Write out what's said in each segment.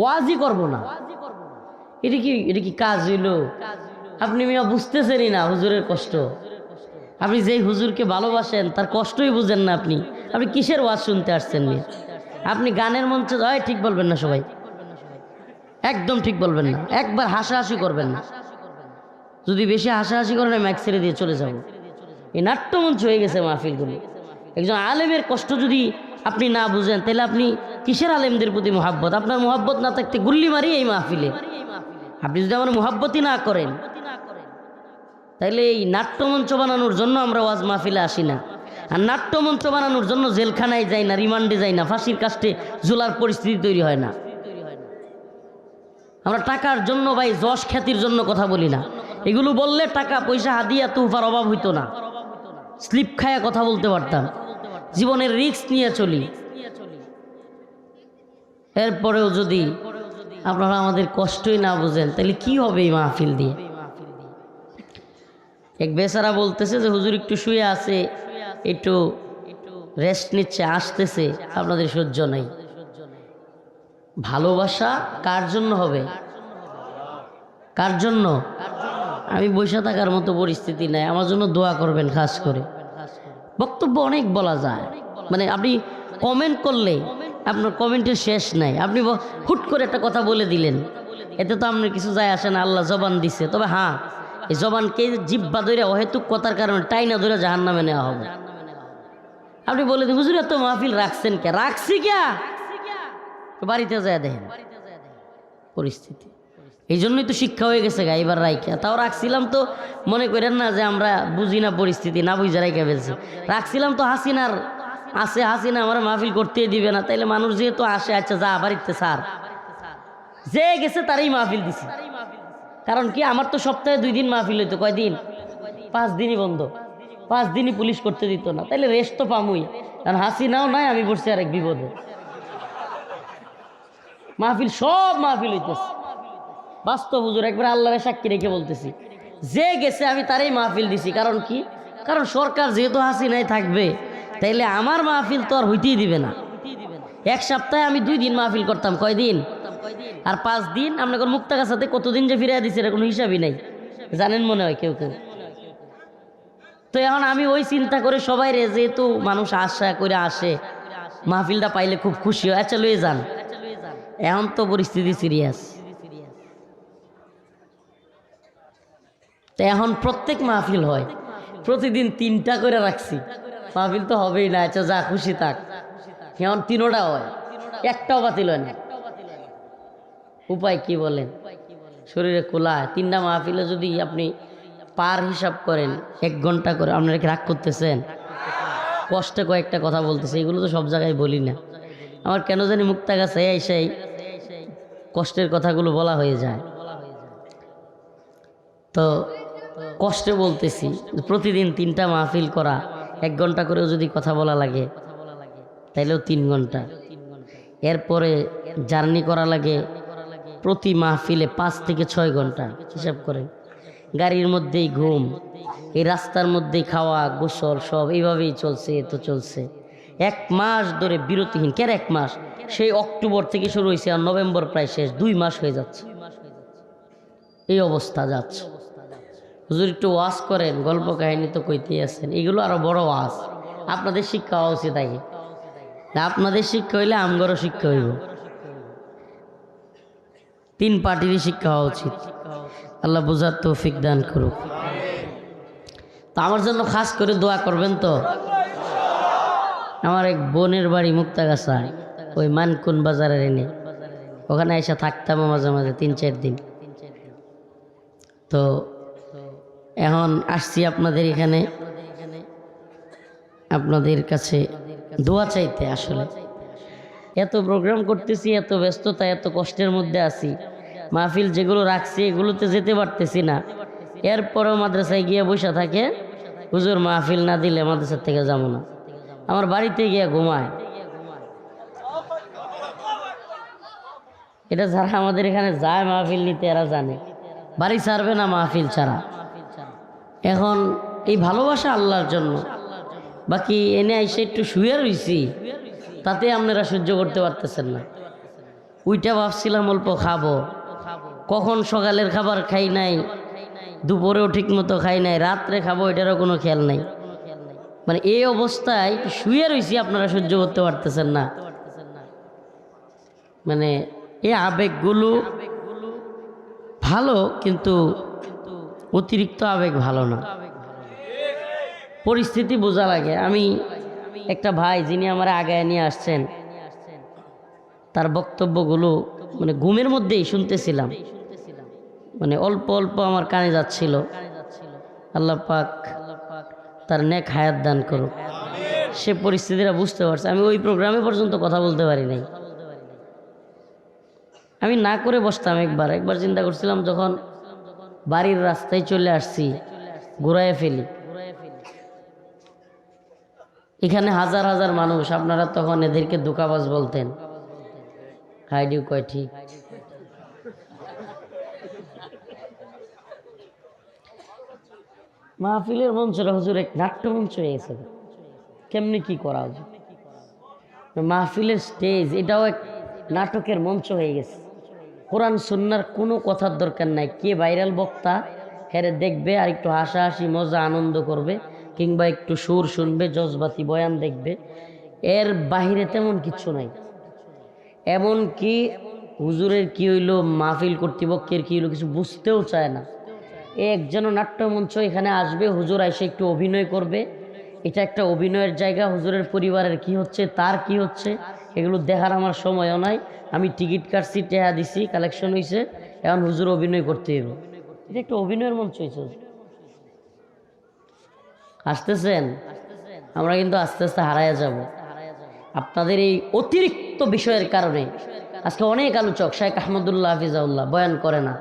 ওয়াজই করব না। এটা কি এটা কি কাজ হইল? আপনি মিয়া বুঝতেছেনই না হুজুরের কষ্ট। আপনি যেই হুজুরকে ভালোবাসেন, তার কষ্টই বুঝেন না আপনি। আপনি কিসের ওয়াজ শুনতে আসছেন মিয়া? আপনি গানের মঞ্চে হয় ঠিক বলবেন না সবাই। একদম ঠিক বলবেন না। একবার হাসাহাসি করবেন না। যদি বেশি হাসাহাসি করেন, আমি এক ছেড়ে দিয়ে চলে যাব। এই নাট্যমঞ্চ হয়ে গেছে মাহফিলগুলো। একজন আলেমের কষ্ট যদি আপনি না বুঝেন, তাহলে আপনি কিসের আলেমদের প্রতি মোহাব্বত? আপনার মোহাব্বত না থাকতে গুল্লি মারি এই মাহফিলে। আপনি যদি আমার মোহাব্বতই না করেন, তাইলে এই নাট্যমঞ্চ বানানোর জন্য আমরা ওয়াজ মাহফিলে আসি না। আর নাট্যমঞ্চ বানানোর জন্য জেলখানায় যাই না, রিমান্ডে যাই না, ফাঁসির কাস্টে ঝোলার পরিস্থিতি তৈরি হয় না। আমরা টাকার জন্য ভাই যশ খ্যাতির জন্য কথা বলি না। এগুলো বললে টাকা, পয়সা, হাদিয়া, তুফার অভাব হইতো না। স্লিপ খায়া কথা বলতে পারতাম। জীবনের রিস্ক নিয়ে চলি। এরপরেও যদি আপনারা আমাদের কষ্টই না বুঝেন, তাহলে কি হবে এই মাহফিল দিয়ে? এক বেচারা বলতেছে যে, হুজুর একটু শুয়ে আছে, একটু রেস্ট নিচ্ছে, আসতেছে, আপনাদের সহ্য নাই। ভালোবাসা কার জন্য হবে? কার জন্য? আমি বসে থাকার মতো পরিস্থিতি নাই, আমার জন্য দোয়া করবেন খাস করে। বক্তব্য অনেক বলা যায়। মানে আপনি কমেন্ট করলে আপনার কমেন্টের শেষ নাই। আপনি হুট করে একটা কথা বলে দিলেন। এতে তো আপনার কিছু যায় আসে না, আল্লাহ জবান দিছে। তবে হ্যাঁ এই জবানকে জিব্বা ধরে অহেতুক কথার কারণে টাইনা ধরে জাহান নামে নেওয়া হবে। আপনি বলে দিন, হুজুর, এত মাহফিল রাখছেন কে? রাখছি ক্যা বাড়িতে যায় দেখেন। পরিস্থিতি। এই জন্যই তো শিক্ষা হয়ে গেছে গা, এবার রাইকা তাও রাখছিলাম তো, মনে করেন না যে আমরা বুঝি না পরিস্থিতি, না বুঝে রাইকা ফেলছি। রাখছিলাম তো হাসিনার আছে হাসিনা আমার মাহফিল করতেই দিবে না। তাইলে মানুষ যেহেতু আসে আচ্ছা যা, আবার বাড়িতে স্যার যে গেছে তারই মাহফিল দিছি। কারণ কি, আমার তো সপ্তাহে দুই দিন মাহফিল হইতো কয়দিন পাঁচ দিনই বন্ধ। পাঁচ দিনই পুলিশ করতে দিত না। তাইলে রেস্ট তো পামুই। কারণ হাসি নাও নাই, আমি বসছি আরেক বিপদে। মাহফিল, সব মাহফিল হইতেছে। বাস্তব হুজুর, একবার আল্লাহরে সাক্ষী রেখে বলতেছি। যে গেছে, আমি তারই মাহফিল দিছি। কারণ কি? কারণ সরকার যেহেতু হাসি নাই থাকবে তাইলে আমার মাহফিল তো আর হইতেই দিবে না। এক সপ্তাহে আমি দুই দিন মাহফিল করতাম, কয়দিন? আর পাঁচ দিন? আপনার মুক্তাগার সাথে কতদিন যে ফিরে দিছে, এর কোনো হিসাবই নাই। জানেন মনে হয় কেউ কেউ। তো এখন আমি ওই চিন্তা করে সবাই রে, যেহেতু মানুষ আশা করে আসে, মাহফিলটা পাইলে খুব খুশি হয়। আচ্ছা লয়ে যান। এখন তো পরিস্থিতি সিরিয়াস। তো এখন প্রত্যেক মাহফিল হয়, প্রতিদিন তিনটা করে রাখছি। মাহফিল তো হবেই না আচ্ছা যা খুশি থাক। এখন তিনোটা হয়, একটাও বাতিল হয় না। উপায় কি বলেন? শরীরে কোলা, তিনটা মাহফিলে যদি আপনি পার হিসাব করেন, এক ঘণ্টা করে, আপনারা কি রাগ করতেছেন? কষ্টে কয়েকটা কথা বলতেছে, এগুলো তো সব জায়গায় বলি না। আমার কেন জানি মুক্তা গাছে সেই কষ্টের কথাগুলো বলা হয়ে যায়। তো কষ্টে বলতেছি, প্রতিদিন তিনটা মাহফিল করা এক ঘণ্টা করেও যদি কথা বলা লাগে তাইলেও তিন ঘণ্টা। এরপরে জার্নি করা লাগে প্রতি মাহফিলে পাঁচ থেকে ছয় ঘণ্টা, হিসাব করেন। গাড়ির মধ্যেই ঘুম, এই রাস্তার মধ্যেই খাওয়া, গোসল সব এইভাবেই চলছে, এ তো চলছে। এক মাস ধরে বিরতিহীন, কেন এক মাস? সেই অক্টোবর থেকে শুরু হয়েছে আর নভেম্বর প্রায় শেষ, দুই মাস হয়ে যাচ্ছে। এই অবস্থা যাচ্ছে। হুজুর একটু ওয়াজ করেন, গল্প কাহিনী তো কইতেই আছেন। এগুলো আরও বড় ওয়াজ। আপনাদের শিক্ষা হওয়া উচিত আগে। আপনাদের শিক্ষা হইলে আমগরও শিক্ষা হইব। তিন পার্টিরই শিক্ষা হওয়া উচিত। আল্লাহ বুঝার তৌফিক দান করুক। তো আমার জন্য খাস করে দোয়া করবেন তো? আমার এক বোনের বাড়ি মুক্তাগাছায় ওই মানকুন বাজারের এনে। ওখানে এসে থাকতাম মাঝে মাঝে তিন চার দিন। তো এখন আসছি আপনাদের এখানে। আপনাদের কাছে দোয়া চাইতে আসলে। এত প্রোগ্রাম করতেছি, এত ব্যস্ততা, এত কষ্টের মধ্যে আছি। মাহফিল যেগুলো রাখছি, এগুলোতে যেতে পারতেছি না। এরপরও মাদ্রাসায় গিয়ে বসে থাকে। হুজুর, মাহফিল না দিলে মাদ্রাসার থেকে যাব না। আমার বাড়িতে গিয়ে ঘুমায়। এটা যারা আমাদের এখানে যায় মাহফিল নিতে, এরা জানে। বাড়ি ছাড়বে না মাহফিল ছাড়া। এখন এই ভালোবাসা আল্লাহর জন্য। বাকি এনে এসে একটু শুয়ে রইছি, তাতে আপনারা সহ্য করতে পারতেছেন না। ওইটা ভাবছিলাম অল্প খাব। কখন সকালের খাবার খাই নাই, দুপুরেও ঠিক মতো খাই নাই, রাত্রে খাব, এটারও কোনো খেয়াল নাই। মানে এই অবস্থায় শুয়ে রয়েছি আপনারা সহ্য করতে পারতেছেন না। মানে এই আবেগগুলো ভালো, কিন্তু অতিরিক্ত আবেগ ভালো না। পরিস্থিতি বোঝা লাগে। আমি একটা ভাই যিনি আমার আগায় নিয়ে আসছেন, তার বক্তব্যগুলো মানে ঘুমের মধ্যেই শুনতেছিলাম। মানে অল্প অল্প আমার কানে যাচ্ছিল। আল্লাহ পাক তার নেক হায়াত দান করুক। সে পরিস্থিতিটা বুঝতে পারছে। আমি ওই প্রোগ্রামে পর্যন্ত কথা বলতে পারি নাই। আমি না করে বসতাম একবার। একবার চিন্তা করছিলাম যখন বাড়ির রাস্তায় চলে আসছি ঘুরাইয়ে ফেলি। এখানে হাজার হাজার মানুষ, আপনারা তখন এদেরকে দোকাবাজ বলতেন। হাইডিউ কয়, ঠিক। মাহফিলের মঞ্চটা হুজুর এক নাট্যমঞ্চ হয়ে গেছে। কেমনি কি করা উচিত মাহফিলের স্টেজ এটাও এক নাটকের মঞ্চ হয়ে গেছে। কোরআন সুন্নার কোনো কথার দরকার নাই। কে ভাইরাল বক্তা, হেরে দেখবে আর একটু হাসাহাসি, মজা, আনন্দ করবে, কিংবা একটু সুর শুনবে, জজবাতি বয়ান দেখবে। এর বাহিরে তেমন কিছু নাই। এমন কি হুজুরের কি হইল, মাহফিল কর্তৃপক্ষের কি হইল, কিছু বুঝতেও চায় না। একজন নাট্যমঞ্চ এখানে আসবে, হুজুর এসে একটু অভিনয় করবে। এটা একটা অভিনয়ের জায়গা, হুজুরের পরিবারের কি হচ্ছে, তার কি হচ্ছে এগুলো দেখার আমার সময়ও নাই। আমি টিকিট কাটছি, টেহা দিছি কালেকশন হয়েছে এখন হুজুর অভিনয় করতে হইব। এটা একটা অভিনয়ের মঞ্চ হয়েছে আসতেছেন? আমরা কিন্তু আস্তে আস্তে হারাইয়া যাব। আপনাদের এই অতিরিক্ত বিষয়ের কারণে আজকে অনেক আলোচক শেখ আহমদুল্লাহ হাফিজাউল্লাহ বয়ান করে না,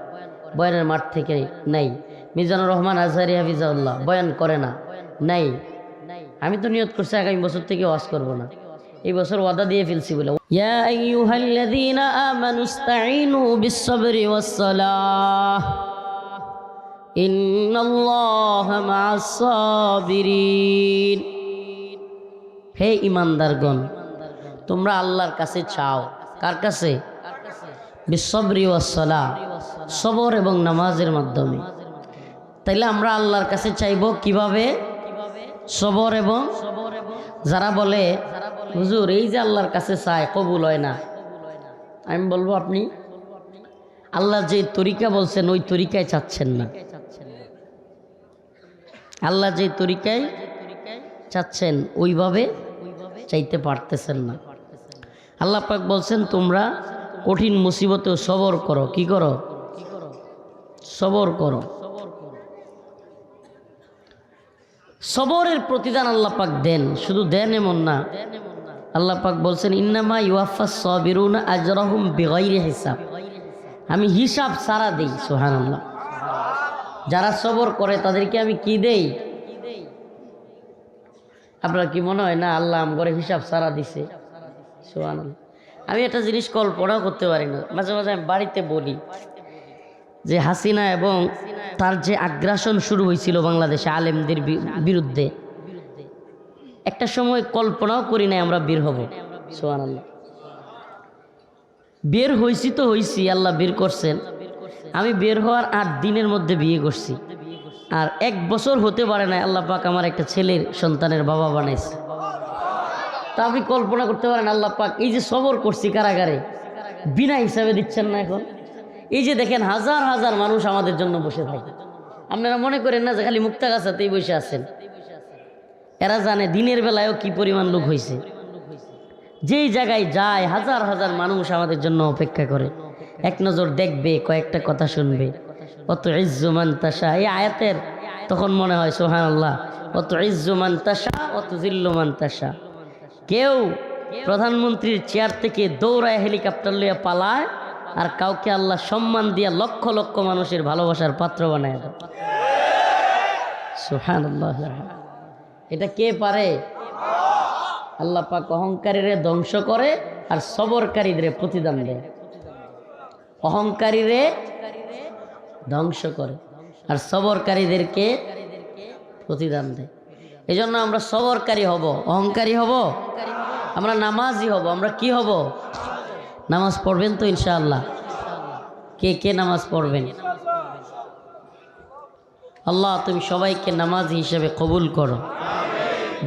বয়ানের মাঠ থেকে নেই। মিজানুর রহমান আজহারি হাফিজাউল্লাহ বয়ান করে না, নাই। আমি তো নিয়ত করছি আগামী বছর থেকে ওয়াজ করব না। এই বছর ওয়াদা দিয়ে ফেলছি বলে। ইয়া আইয়ুহাল্লাযীনা আমানু হে ইমানদারগণ, তোমরা আল্লাহর কাছে চাও। কার কাছে? বিশ্বরি ওয়াসলা সবর এবং নামাজের মাধ্যমে। তাইলে আমরা আল্লাহর কাছে চাইব কীভাবে? সবর এবং যারা বলে হুজুর, এই যে আল্লাহর কাছে চায় কবুল হয় না। আমি বলব আপনি, আল্লাহ যে তরিকা বলছেন, ওই তরিকায় চাচ্ছেন না। আল্লাহ যে তরিকায় চাচ্ছেন, ওইভাবে চাইতে পারতেছেন না। আল্লাহ পাক বলছেন, তোমরা কঠিন মুসিবতেও সবর করো। কি করো? সবর করো। সবরের প্রতিদান আল্লাহ পাক দেন। শুধু দেন এমন না আল্লাহ পাক বলছেন, ইন্নামা ইউয়াফা সবিরুন আজরাহুম বিগাইরি হিসাব। আমি হিসাব সারা দেই, সুবহানাল্লাহ। যারা সবর করে, তাদেরকে আমি কি দেই? আপনার কি মনে হয়, না, আল্লাহ আমগরে হিসাব সারা দিছে? সুবহানাল্লাহ। আমি একটা জিনিস কল্পনাও করতে পারি না। মাঝে মাঝে আমি বাড়িতে বলি যে, হাসিনা এবং তার যে আগ্রাসন শুরু হয়েছিল বাংলাদেশে আলেমদের বিরুদ্ধে একটা সময় কল্পনাও করি নাই আমরা বের হব। সোহান আল্লাহ বের হয়েছি তো হয়েছি আল্লাহ বের করছেন। আমি বের হওয়ার আট দিনের মধ্যে বিয়ে করছি। আর এক বছর হতে পারে না আল্লাহ পাক আমার একটা ছেলের সন্তানের বাবা বানাইছে। তা আপনি কল্পনা করতে পারেন আল্লাহ পাক এই যে সবর করছি কারাগারে, বিনা হিসাবে দিচ্ছেন না এখন? এই যে দেখেন হাজার হাজার মানুষ আমাদের জন্য বসে থাকে। আপনারা মনে করেন না যে খালি মুক্তা গাছাতেই বসে আছেন। এরা জানে দিনের বেলায়ও কি পরিমাণ লোক হয়েছে যেই জায়গায় যায়, হাজার হাজার মানুষ আমাদের জন্য অপেক্ষা করে। এক নজর দেখবে, কয়েকটা কথা শুনবে। অত ইজ্জুমান তাসা এই আয়াতের তখন মনে হয় সোহান আল্লাহ অত ইজ্জুমান তাসা অত জিল্লুমান তাসা কেউ প্রধানমন্ত্রীর চেয়ার থেকে দৌড়ায় হেলিকপ্টার লইয়া পালায় আর কাউকে আল্লাহ সম্মান দিয়া লক্ষ লক্ষ মানুষের ভালোবাসার পাত্র বানায় সোহান সুহান এটা কে পারে? আল্লাহ পাক অহংকারীরে ধ্বংস করে আর সবরকারীদের প্রতিদান দেয়। অহংকারীরে ধ্বংস করে আর সবরকারীদেরকে প্রতিদান দেয়। এই জন্য আমরা সবরকারী হব, অহংকারী হব, আমরা নামাজি হব, আমরা কি হব? নামাজ পড়বেন তো ইনশাআল্লাহ। কে কে নামাজ পড়বেন? আল্লাহ তুমি সবাইকে নামাজ হিসেবে কবুল করো।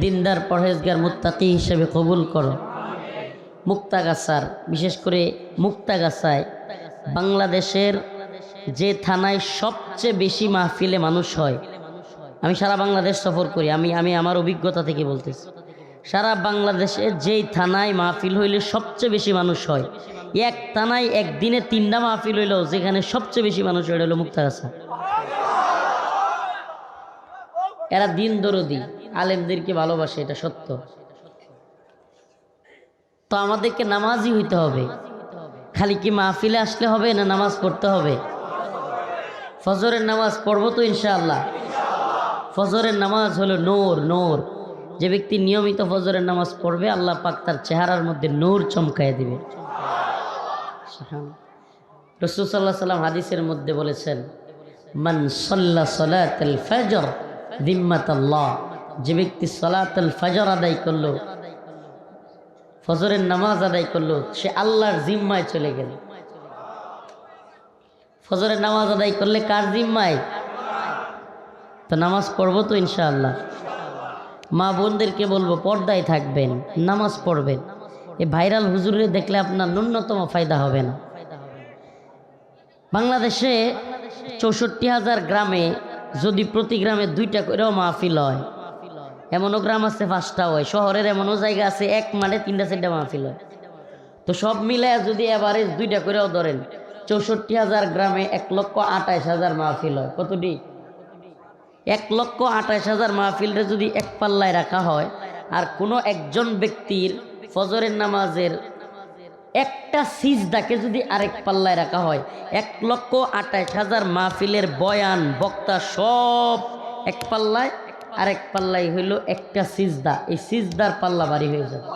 দিনদার পরহেজগার মুত্তাকি হিসেবে কবুল করো। মুক্তাগাছার, বিশেষ করে মুক্তাগাছায় বাংলাদেশের যে থানায় সবচেয়ে বেশি মাহফিলে মানুষ হয়। আমি সারা বাংলাদেশ সফর করি, আমি আমি আমার অভিজ্ঞতা থেকে বলতেছি। সারা বাংলাদেশে যেই থানায় মাহফিল হইলে সবচেয়ে বেশি মানুষ হয়, এক থানায় একদিনে তিনটা মাহফিল হইল, যেখানে সবচেয়ে বেশি মানুষ হলো মুক্তাগাছা। এরা দিন দরদি। আলেমদেরকে ভালোবাসে, এটা সত্য। তো আমাদেরকে নামাজই হইতে হবে। খালি কি মাহফিলে আসলে হবে না নামাজ পড়তে হবে? ফজরের নামাজ পড়ব তো ইনশাআল্লাহ। ফজরের নামাজ হলো নোর নোর। যে ব্যক্তি নিয়মিত ফজরের নামাজ পড়বে, আল্লাহ পাক তার চেহারার মধ্যে নূর চমকায় দিবে। রসুল সাল্লাহ সাল্লাম হাদিসের মধ্যে বলেছেন, মান সল্লা সলাতাল ফজর দিম্মাত আল্লাহ যে ব্যক্তি সলাতাল ফজর আদায় করল, ফজরের নামাজ আদায় করল, সে আল্লাহর জিম্মায় চলে গেল। ফজরের নামাজ আদায় করলে কার জিম্মায়? তো নামাজ পড়ব তো ইনশাআল্লাহ। মা বোনদেরকে বলব, পর্দায় থাকবেন, নামাজ পড়বেন। এই ভাইরাল হুজুরে দেখলে আপনার ন্যূনতম ফায়দা হবে না। বাংলাদেশে চৌষট্টি হাজার গ্রামে যদি প্রতি গ্রামে দুইটা করেও মাহফিল হয় এমনও গ্রাম আছে, পাঁচটা হয়। শহরের এমনও জায়গা আছে, এক মাঠে তিনটা, চারটা মাহফিল হয়। তো সব মিলে যদি এভারেজ দুইটা করেও ধরেন, চৌষট্টি হাজার গ্রামে এক লক্ষ আঠাইশ হাজার মাহফিল হয়। কতটি এক লক্ষ আঠাইশ হাজার মাহফিলরে যদি এক পাল্লায় রাখা হয়, আর কোনো একজন ব্যক্তির ফজরের নামাজের একটা সিজদাকে যদি আরেক পাল্লায় রাখা হয়, এক লক্ষ আঠাইশ হাজার মাহফিলের বয়ান, বক্তা সব এক পাল্লায় আরেক পাল্লাই হইল একটা সিজদা। এই সিজদার পাল্লা বাড়ি হয়ে যাবে।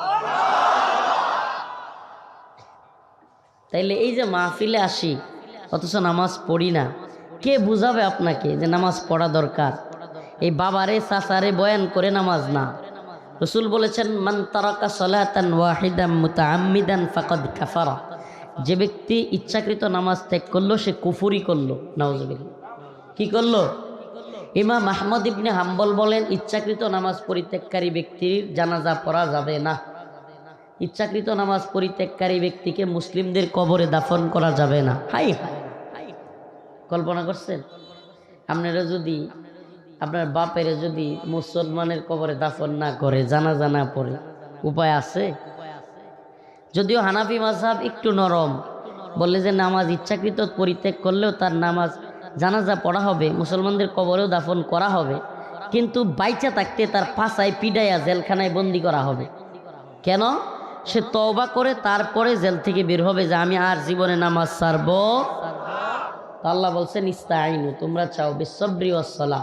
তাইলে এই যে মাহফিলে আসি, অথচ নামাজ পড়ি না। কে বুঝাবে আপনাকে যে নামাজ পড়া দরকার? এই বাবারে, চাচারে বয়ান করে নামাজ না। রসুল বলেছেন, মান তারাকা সলাতান ওয়াহিদান মুতাআম্মিদান ফাকাদ কাফারা। যে ব্যক্তি ইচ্ছাকৃত নামাজ ত্যাগ করল, সে কুফুরি করল। নওয়াজবিল্লা কি করল? ইমাম আহমদ ইবনে হাম্বল বলেন, ইচ্ছাকৃত নামাজ পরিত্যাগকারী ব্যক্তির জানাজা পড়া যাবে না। ইচ্ছাকৃত নামাজ পরিত্যাগকারী ব্যক্তিকে মুসলিমদের কবরে দাফন করা যাবে না। হাই হাই কল্পনা করছেন? আপনারা যদি, আপনার বাপের যদি মুসলমানের কবরে দাফন না করে, জানাজা না পড়ে, উপায় আছে? যদিও হানাফি মাসাব একটু নরম, বললে যে নামাজ ইচ্ছাকৃত পরিত্যাগ করলেও তার নামাজ জানাজা পড়া হবে, মুসলমানদের কবরেও দাফন করা হবে, কিন্তু বাইচা থাকতে তার পাশায় পিডাইয়া জেলখানায় বন্দি করা হবে। কেন? সে তওবা করে তারপরে জেল থেকে বের হবে যে আমি আর জীবনে নামাজ সারব তো আল্লাহ বলছেন ইস্তাইনু তোমরা চাও বিশ্বব্রি ওসলা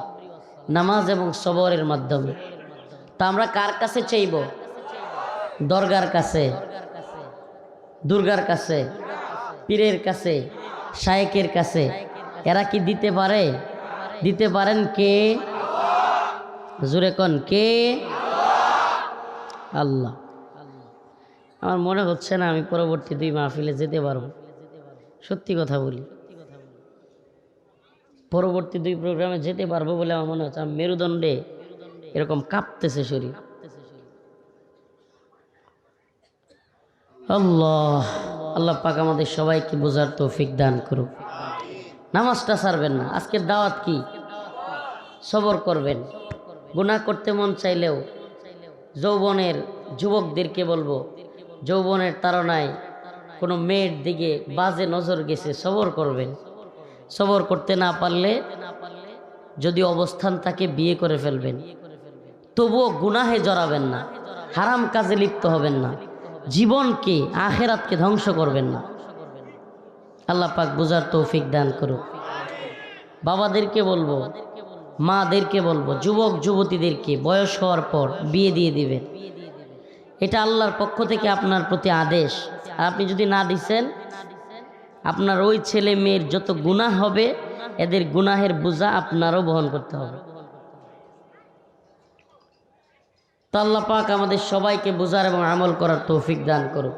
নামাজ এবং সবরের মাধ্যমে। তা আমরা কার কাছে চাইব? দরগার কাছে, দুর্গার কাছে, পীরের কাছে, শায়েকের কাছে এরা কি দিতে পারে? দিতে পারেন কে? জুরে কন, কে? আল্লাহ। আমার মনে হচ্ছে না আমি পরবর্তী দুই মাহফিলে যেতে পারব। সত্যি কথা বলি। পরবর্তী দুই প্রোগ্রামে যেতে পারব বলে আমার মনে হচ্ছে। মেরুদণ্ডে এরকম কাঁপতেছে শরীর। আল্লাহ আল্লাহ পাক আমাদের সবাইকে বোঝার তৌফিক দান করুক। নামাজটা ছাড়বেন না। আজকের দাওয়াত কি? সবর করবেন। গুনাহ করতে মন চাইলেও যৌবনের যুবকদেরকে বলব, যৌবনের তাড়নায় কোনো মেয়ের দিকে বাজে নজর গেছে, সবর করবেন। সবর করতে না পারলে যদি অবস্থান তাকে বিয়ে করে ফেলবেন। তবুও গুনাহে জড়াবেন না। হারাম কাজে লিপ্ত হবেন না। জীবনকে, আখেরাতকে ধ্বংস করবেন না। আল্লাহ পাক বোঝার তৌফিক দান করুক। বাবাদেরকে বলব, মাদেরকে বলব, যুবক, যুবতীদেরকে বয়স হওয়ার পর বিয়ে দিয়ে দিবেন। এটা আল্লাহর পক্ষ থেকে আপনার প্রতি আদেশ। আর আপনি যদি না দিছেন, আপনার ওই ছেলে মেয়ের যত গুনাহ হবে, এদের গুনাহের বোঝা আপনারও বহন করতে হবে। তো আল্লাহ পাক আমাদের সবাইকে বোঝার এবং আমল করার তৌফিক দান করুক।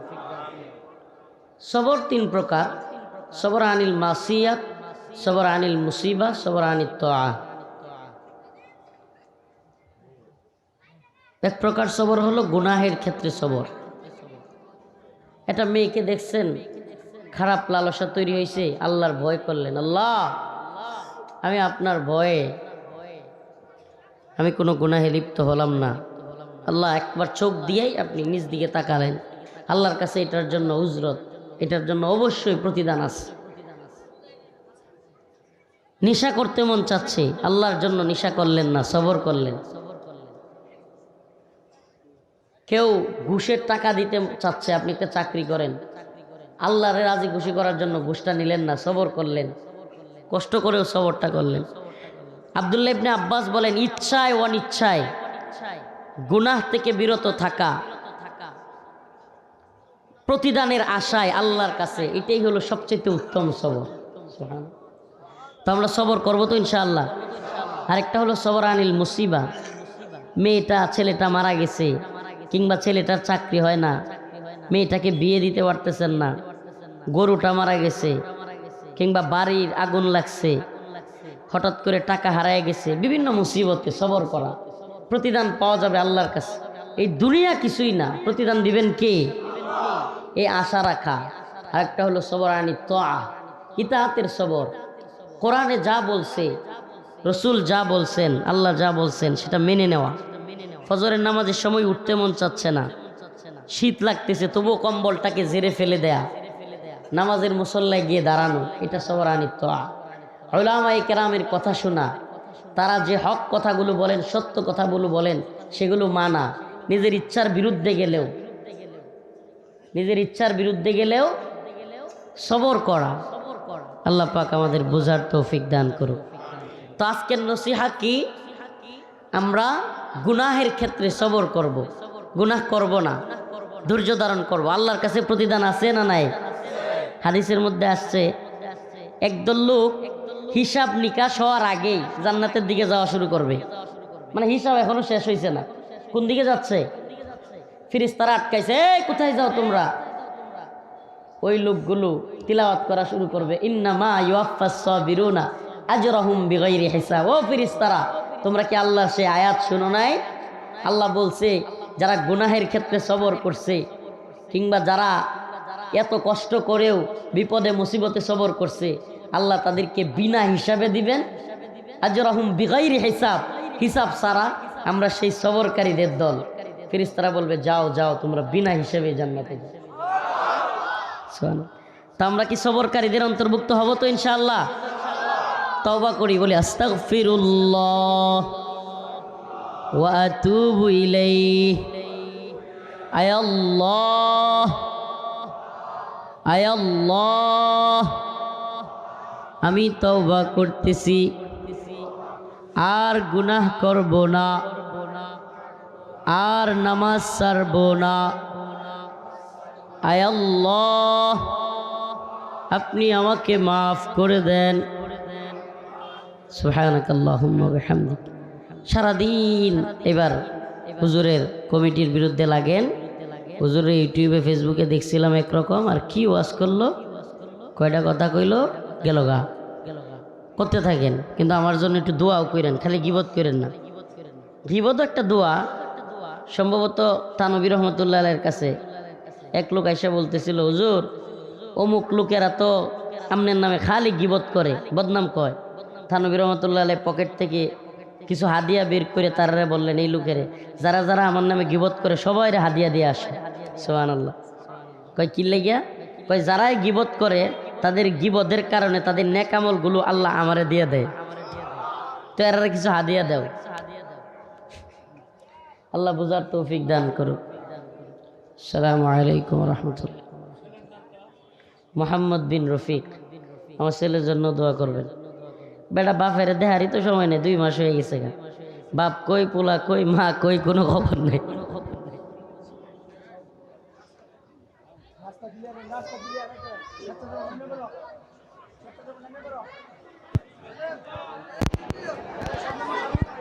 সবর তিন প্রকার। সবর আনিল মাসিয়াত সবর আনিল মুসিবা সবর আনিল তোয়া এক প্রকার সবর হলো গুনাহের ক্ষেত্রে সবর। একটা মেয়েকে দেখছেন, খারাপ লালসা তৈরি হয়েছে, আল্লাহর ভয় করলেন, আল্লাহ, আমি আপনার ভয়ে, আমি কোনো গুনাহে লিপ্ত হলাম না। আল্লাহ একবার চোখ দিয়েই আপনি নিজ দিকে তাকালেন। আল্লাহর কাছে এটার জন্য উজরত। এটার জন্য অবশ্যই প্রতিদান আছে। নিশা করতে মন চাচ্ছে, আল্লাহর জন্য নিশা করলেন না, সবর করলেন। কেউ ঘুষের টাকা দিতে চাচ্ছে, আপনি একটা চাকরি করেন। আল্লাহরে রাজি খুশি করার জন্য ঘুষটা নিলেন না, সবর করলেন। কষ্ট করেও সবরটা করলেন। আবদুল্লাহ আব্বাস বলেন, ইচ্ছায় অনিচ্ছায় গুনাহ থেকে বিরত থাকা প্রতিদানের আশায় আল্লাহর কাছে, এটাই হলো সবচেয়ে উত্তম সবর। তো আমরা সবর করব তো ইনশাআল্লাহ। আরেকটা হলো সবর আনিল মুসিবা। মেয়েটা, ছেলেটা মারা গেছে, কিংবা ছেলেটার চাকরি হয় না, মেয়েটাকে বিয়ে দিতে পারতেছেন না, গরুটা মারা গেছে, কিংবা বাড়ির আগুন লাগছে, হঠাৎ করে টাকা হারায় গেছে, বিভিন্ন মুসিবতে সবর করা। প্রতিদান পাওয়া যাবে আল্লাহর কাছে। এই দুনিয়া কিছুই না। প্রতিদান দিবেন কে? এই আশা রাখা। আরেকটা হলো সবর আনি তোয়া। ইতাহাতের সবর। কোরআনে যা বলছে, রসুল যা বলছেন, আল্লাহ যা বলছেন, সেটা মেনে নেওয়া। ফজরের নামাজের সময় উঠতে মন চাচ্ছে না। শীত লাগতেছে, তবুও কম্বলটাকে জেরে ফেলে দেয়া। নামাজের মুসল্লায় গিয়ে দাঁড়ানো, এটা সবর আনি তোয়া। ওলামাই কেরামের কথা শোনা। তারা যে হক কথাগুলো বলেন, সত্য কথাগুলো বলেন, সেগুলো মানা। নিজের ইচ্ছার বিরুদ্ধে গেলেও নিজের ইচ্ছার বিরুদ্ধে গেলেও সবর করা। আল্লাহ পাক আমাদের বোঝার তৌফিক দান করুক। তো আজকের নসিহা কি? আমরা গুনাহের ক্ষেত্রে সবর করব। গুনাহ করব না। ধৈর্য ধারণ করব। আল্লাহর কাছে প্রতিদান আছে না নাই? হাদিসের মধ্যে আসছে, একদল লোক হিসাব নিকাশ হওয়ার আগেই জান্নাতের দিকে যাওয়া শুরু করবে। মানে হিসাব এখনও শেষ হয়েছে না। কোন দিকে যাচ্ছে? ফিরিস্তারা আটকাইছে, এই, কোথায় যাও তোমরা? ওই লোকগুলো তিলাওয়াত করা শুরু করবে, ইন্নামা ও তোমরা কি আল্লাহ সে আয়াত শুনো নাই? আল্লাহ বলছে, যারা গুনাহের ক্ষেত্রে সবর করছে কিংবা যারা এত কষ্ট করেও বিপদে, মুসিবতে সবর করছে, আল্লাহ তাদেরকে বিনা হিসাবে দিবেন? আজরাহুম বিগাইরি হিসাব হিসাব সারা আমরা সেই সবরকারীদের দল। ফিরিস্তারা বলবে, যাও যাও, তোমরা বিনা হিসেবে জান্নাতে তা আমরা কি সবরকারীদের অন্তর্ভুক্ত হব তো, ইনশাআল্লাহ? তওবা করি, বলি আয় আল্লাহ, আমি তওবা করতেছি। আর গুনাহ করব না। আর নামাজ ছাড়ব না। আয় আল্লাহ, আপনি আমাকে মাফ করে দেন। সারাদিন এবার হুজুরের কমিটির বিরুদ্ধে লাগেন। হুজুরের ইউটিউবে, ফেসবুকে দেখছিলাম একরকম, আর কি ওয়াজ করল? কয়টা কথা কইলো? গেল গা। করতে থাকেন, কিন্তু আমার জন্য একটু দোয়াও করেন খালি গিবত করেন না। গিবত একটা দোয়া সম্ভবত তানবী রহমতুল্লাহ কাছে। এক লোক এসে বলতেছিল, হুজুর, অমুক লোকেরা তো আমনের নামে খালি গিবত করে, বদনাম কয়। থানবী রহমতুল্লাহ পকেট থেকে কিছু হাদিয়া বের করে তারা বললেন, এই লোকেরে, যারা যারা আমার নামে গিবত করে সবাই হাদিয়া দিয়ে আসে। সোহান আল্লাহ কয়, কি লেগিয়া? কয়, যারাই গিবত করে, তাদের গিবদের কারণে তাদের নেকামলগুলো আল্লাহ আমারে দিয়ে দেয়। তো এরা কিছু হাদিয়া দেও। আল্লাহ বুঝার তৌফিক দান করুক। সালামু আলাইকুম রহমতুল্লাহ। মোহাম্মদ বিন রফিক, আমার ছেলের জন্য দোয়া করবেন। বেটা, বাপের দেহারই তো সময় নেই, দুই মাস হয়ে গেছে গা। বাপ কই পোলা, কই মা, কই কোনো খবর নেই।